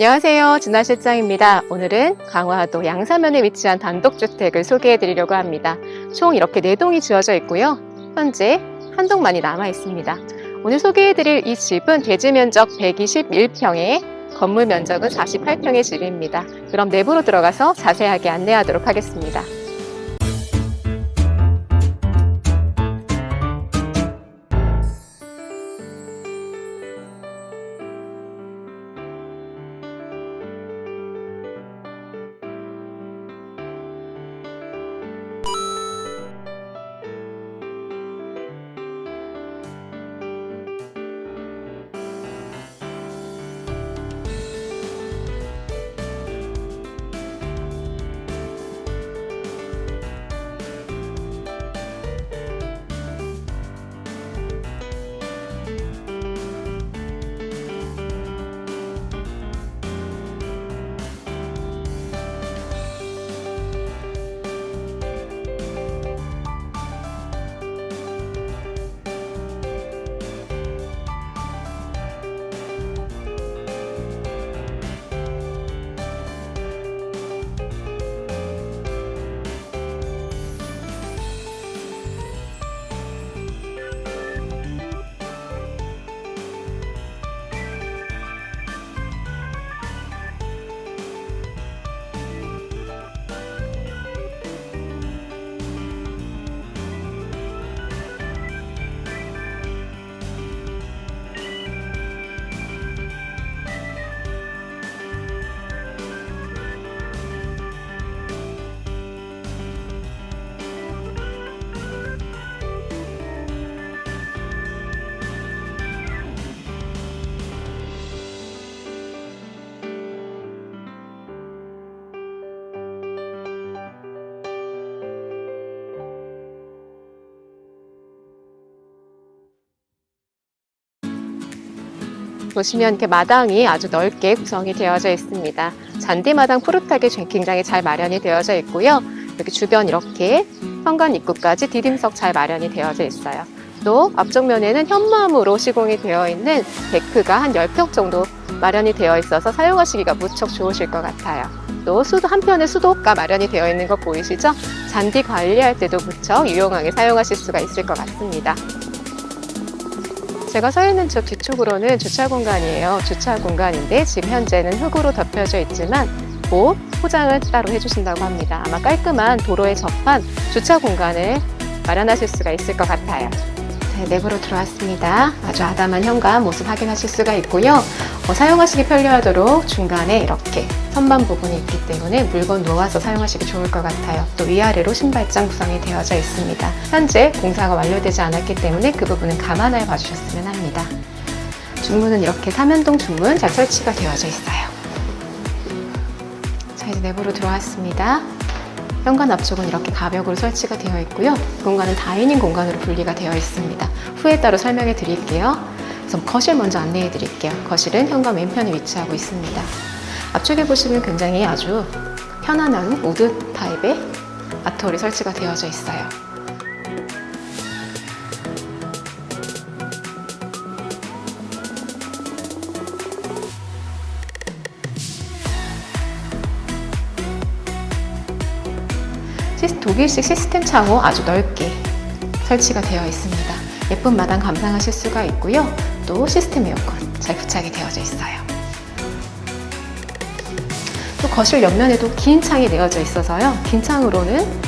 안녕하세요. 진아 실장입니다. 오늘은 강화도 양사면에 위치한 단독주택을 소개해 드리려고 합니다. 총 이렇게 4동이 지어져 있고요. 현재 한 동만이 남아 있습니다. 오늘 소개해 드릴 이 집은 대지 면적 121평에 건물 면적은 48평의 집입니다. 그럼 내부로 들어가서 자세하게 안내하도록 하겠습니다. 보시면 이렇게 마당이 아주 넓게 구성이 되어져 있습니다. 잔디마당 푸릇하게 굉장히 잘 마련이 되어져 있고요. 여기 주변 이렇게 현관 입구까지 디딤석 잘 마련이 되어져 있어요. 또 앞쪽면에는 현무암으로 시공이 되어 있는 데크가 한 10평 정도 마련이 되어 있어서 사용하시기가 무척 좋으실 것 같아요. 또 수도 한편에 수도가 마련이 되어 있는 거 보이시죠? 잔디 관리할 때도 무척 유용하게 사용하실 수가 있을 것 같습니다. 제가 서 있는 저 뒤쪽으로는 주차 공간이에요. 주차 공간인데 지금 현재는 흙으로 덮여져 있지만 곧 포장을 따로 해주신다고 합니다. 아마 깔끔한 도로에 접한 주차 공간을 마련하실 수가 있을 것 같아요. 네, 내부로 들어왔습니다. 아주 아담한 현관 모습 확인하실 수가 있고요. 어, 사용하시기 편리하도록 중간에 이렇게 선반 부분이 있기 때문에 물건 놓아서 사용하시기 좋을 것 같아요. 또 위아래로 신발장 구성이 되어져 있습니다. 현재 공사가 완료되지 않았기 때문에 그 부분은 감안하여 봐주셨으면 합니다. 중문은 이렇게 삼연동 중문 잘 설치가 되어져 있어요. 자, 이제 내부로 들어왔습니다. 현관 앞쪽은 이렇게 가벽으로 설치가 되어 있고요. 공간은 다이닝 공간으로 분리가 되어 있습니다. 후에 따로 설명해 드릴게요. 그래서 거실 먼저 안내해 드릴게요. 거실은 현관 왼편에 위치하고 있습니다. 앞쪽에 보시면 굉장히 아주 편안한 우드 타입의 아트홀이 설치가 되어져 있어요. 독일식 시스템 창호 아주 넓게 설치가 되어 있습니다. 예쁜 마당 감상하실 수가 있고요. 또 시스템 에어컨 잘 부착이 되어져 있어요. 또 거실 옆면에도 긴 창이 내어져 있어서요. 긴 창으로는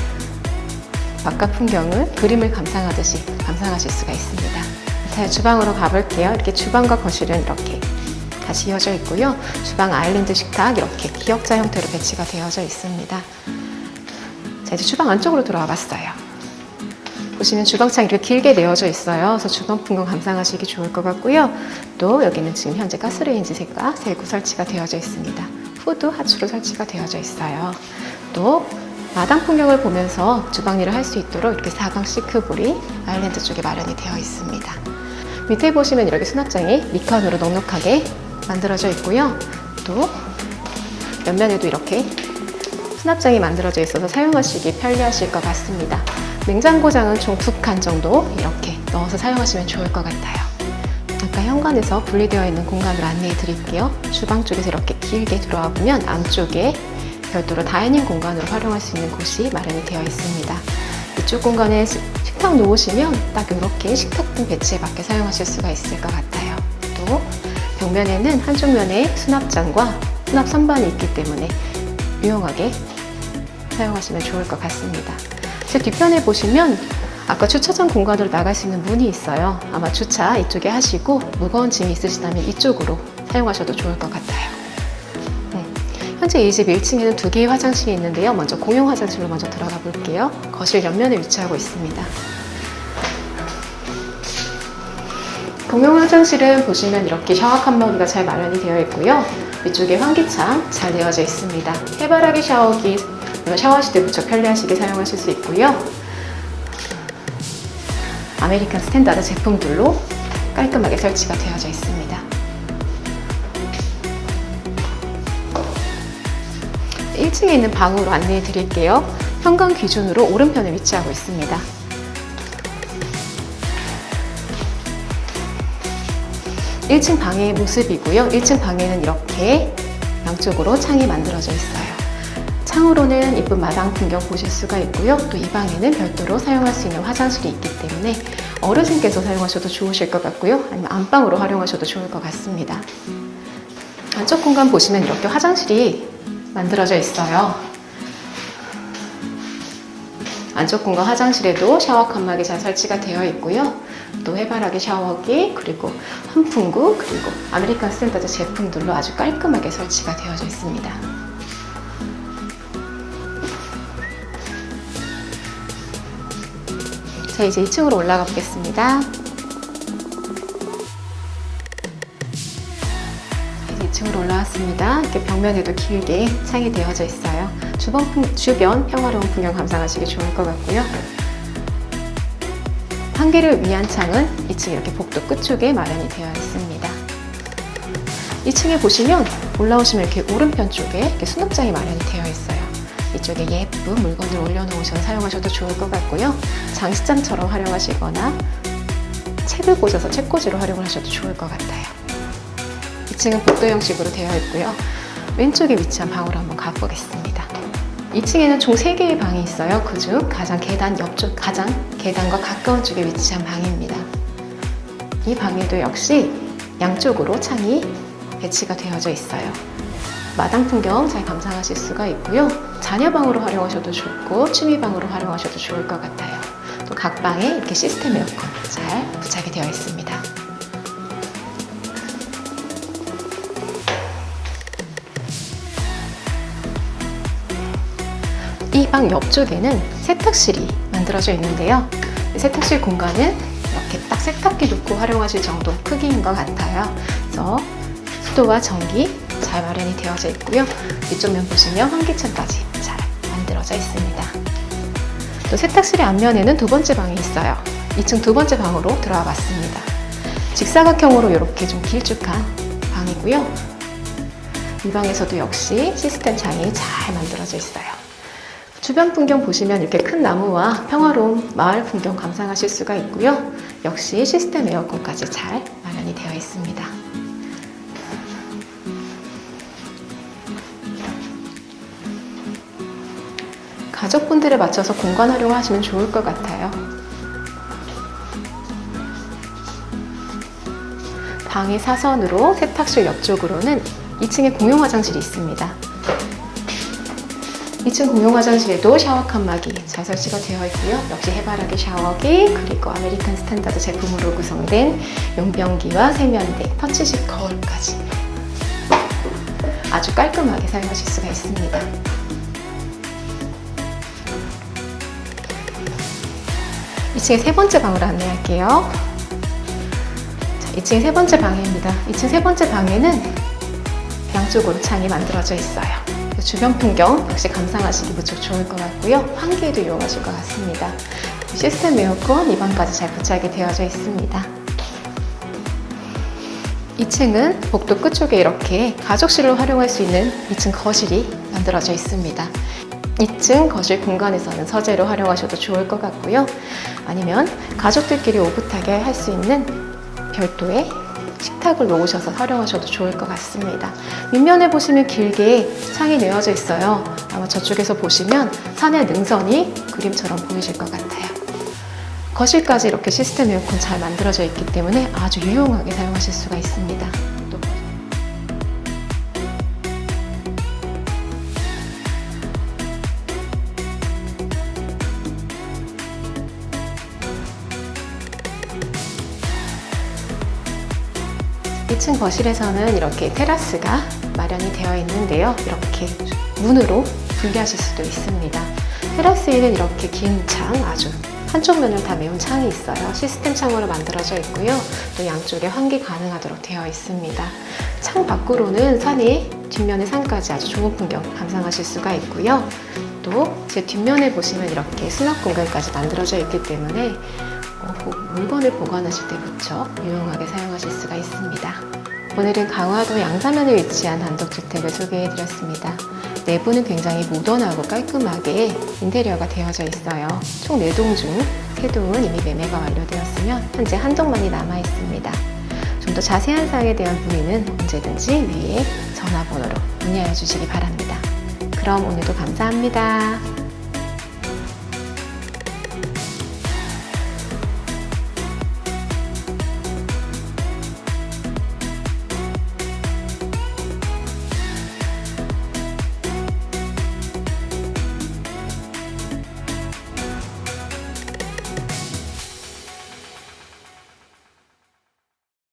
바깥 풍경을 그림을 감상하듯이 감상하실 수가 있습니다. 자, 주방으로 가볼게요. 이렇게 주방과 거실은 이렇게 같이 이어져 있고요. 주방 아일랜드 식탁 이렇게 기역자 형태로 배치가 되어져 있습니다. 자, 이제 주방 안쪽으로 들어와 봤어요. 보시면 주방창 이렇게 길게 내어져 있어요. 그래서 주방 풍경 감상하시기 좋을 것 같고요. 또 여기는 지금 현재 가스레인지가 세고 설치가 되어져 있습니다. 후드 하추로 설치가 되어져 있어요. 또 마당 풍경을 보면서 주방 일을 할 수 있도록 이렇게 사각 시크볼이 아일랜드 쪽에 마련이 되어 있습니다. 밑에 보시면 이렇게 수납장이 미컨으로 넉넉하게 만들어져 있고요. 또 옆면에도 이렇게 수납장이 만들어져 있어서 사용하시기 편리하실 것 같습니다. 냉장고장은 총 두 칸 정도 이렇게 넣어서 사용하시면 좋을 것 같아요. 아까 현 현관에서 분리되어 있는 공간을 안내해 드릴게요. 주방 쪽에서 이렇게 길게 들어와 보면 안쪽에 별도로 다이닝 공간으로 활용할 수 있는 곳이 마련이 되어 있습니다. 이쪽 공간에 식- 식탁 놓으시면 딱 이렇게 식탁 등 배치에 맞게 사용하실 수가 있을 것 같아요. 또 벽면에는 한쪽 면에 수납장과 수납 선반이 있기 때문에 유용하게 사용하시면 좋을 것 같습니다. 제 뒤편에 보시면 아까 주차장 공간으로 나갈 수 있는 문이 있어요. 아마 주차 이쪽에 하시고 무거운 짐이 있으시다면 이쪽으로 사용하셔도 좋을 것 같아요. 음, 현재 이 집 1층에는 두 개의 화장실이 있는데요. 먼저 공용 화장실로 먼저 들어가 볼게요. 거실 옆면에 위치하고 있습니다. 공용 화장실은 보시면 이렇게 샤워 칸막이가 잘 마련이 되어 있고요. 위쪽에 환기창 잘 되어져 있습니다. 해바라기 샤워기 샤워하실 때 무척 편리하시게 사용하실 수 있고요. 아메리칸 스탠다드 제품들로 깔끔하게 설치가 되어져 있습니다. 1층에 있는 방으로 안내해 드릴게요. 현관 기준으로 오른편에 위치하고 있습니다. 1층 방의 모습이고요. 1층 방에는 이렇게 양쪽으로 창이 만들어져 있어요. 창으로는 이쁜 마당 풍경 보실 수가 있고요. 또 이 방에는 별도로 사용할 수 있는 화장실이 있기 때문에 어르신께서 사용하셔도 좋으실 것 같고요. 아니면 안방으로 활용하셔도 좋을 것 같습니다. 안쪽 공간 보시면 이렇게 화장실이 만들어져 있어요. 안쪽 공간 화장실에도 샤워 칸막이 잘 설치가 되어 있고요. 또 해바라기 샤워기, 그리고 환풍구, 그리고 아메리칸 스탠다드 제품들로 아주 깔끔하게 설치가 되어져 있습니다. 자, 이제 2층으로 올라가 보겠습니다. 이제 2층으로 올라왔습니다. 이렇게 벽면에도 길게 창이 되어져 있어요. 주변, 풍- 주변 평화로운 풍경 감상하시기 좋을 것 같고요. 환기를 위한 창은 2층 이렇게 복도 끝쪽에 마련이 되어 있습니다. 2층에 보시면 올라오시면 이렇게 오른편 쪽에 이렇게 수납장이 마련이 되어 있어요. 이쪽에 예쁜 물건을 올려놓으셔서 사용하셔도 좋을 것 같고요. 장식장처럼 활용하시거나 책을 꽂아서 책꽂이로 활용을 하셔도 좋을 것 같아요. 2층은 복도 형식으로 되어 있고요. 왼쪽에 위치한 방으로 한번 가보겠습니다. 2층에는 총 3개의 방이 있어요. 그 중 가장 계단 옆쪽, 가장 계단과 가까운 쪽에 위치한 방입니다. 이 방에도 역시 양쪽으로 창이 배치가 되어져 있어요. 마당 풍경 잘 감상하실 수가 있고요. 자녀방으로 활용하셔도 좋고 취미방으로 활용하셔도 좋을 것 같아요. 또 각 방에 이렇게 시스템 에어컨 잘 부착이 되어 있습니다. 이 방 옆쪽에는 세탁실이 만들어져 있는데요. 이 세탁실 공간은 이렇게 딱 세탁기 놓고 활용하실 정도 크기인 것 같아요. 그래서 수도와 전기 잘 마련이 되어져 있고요. 이쪽 면 보시면 환기창까지 잘 만들어져 있습니다. 또 세탁실의 앞면에는 두 번째 방이 있어요. 2층 두 번째 방으로 들어와 봤습니다. 직사각형으로 이렇게 좀 길쭉한 방이고요. 이 방에서도 역시 시스템 창이 잘 만들어져 있어요. 주변 풍경 보시면 이렇게 큰 나무와 평화로운 마을 풍경 감상하실 수가 있고요. 역시 시스템 에어컨까지 잘 마련이 되어 있습니다. 가족분들에 맞춰서 공간 활용하시면 좋을 것 같아요. 방의 사선으로 세탁실 옆쪽으로는 2층에 공용 화장실이 있습니다. 2층 공용 화장실에도 샤워 칸막이 잘 설치가 되어 있고요. 역시 해바라기 샤워기 그리고 아메리칸 스탠다드 제품으로 구성된 용변기와 세면대, 터치식 거울까지 아주 깔끔하게 사용하실 수가 있습니다. 2층의 세 번째 방으로 안내할게요. 자, 2층의 세 번째 방입니다. 2층 세 번째 방에는 양쪽으로 창이 만들어져 있어요. 주변 풍경 역시 감상하시기 무척 좋을 것 같고요. 환기에도 이용하실 것 같습니다. 시스템 에어컨 이 방까지 잘 부착이 되어져 있습니다. 2층은 복도 끝쪽에 이렇게 가족실로 활용할 수 있는 2층 거실이 만들어져 있습니다. 2층 거실 공간에서는 서재로 활용하셔도 좋을 것 같고요. 아니면 가족들끼리 오붓하게 할 수 있는 별도의 식탁을 놓으셔서 활용하셔도 좋을 것 같습니다. 윗면에 보시면 길게 창이 내어져 있어요. 아마 저쪽에서 보시면 산의 능선이 그림처럼 보이실 것 같아요. 거실까지 이렇게 시스템 에어컨 잘 만들어져 있기 때문에 아주 유용하게 사용하실 수가 있습니다. 또 이층 거실에서는 이렇게 테라스가 마련이 되어 있는데요. 이렇게 문으로 분리하실 수도 있습니다. 테라스에는 이렇게 긴 창, 아주 한쪽 면을 다 메운 창이 있어요. 시스템 창으로 만들어져 있고요. 또 양쪽에 환기 가능하도록 되어 있습니다. 창 밖으로는 산이 뒷면의 산까지 아주 좋은 풍경 감상하실 수가 있고요. 또 제 뒷면에 보시면 이렇게 수납 공간까지 만들어져 있기 때문에 물건을 보관하실 때부터 유용하게 사용하실 수가 있습니다. 오늘은 강화도 양사면에 위치한 단독주택을 소개해드렸습니다. 내부는 굉장히 모던하고 깔끔하게 인테리어가 되어져 있어요. 총 4동 중 3동은 이미 매매가 완료되었으며 현재 한 동만이 남아 있습니다. 좀 더 자세한 사항에 대한 문의는 언제든지 위에 전화번호로 문의하여 주시기 바랍니다. 그럼 오늘도 감사합니다.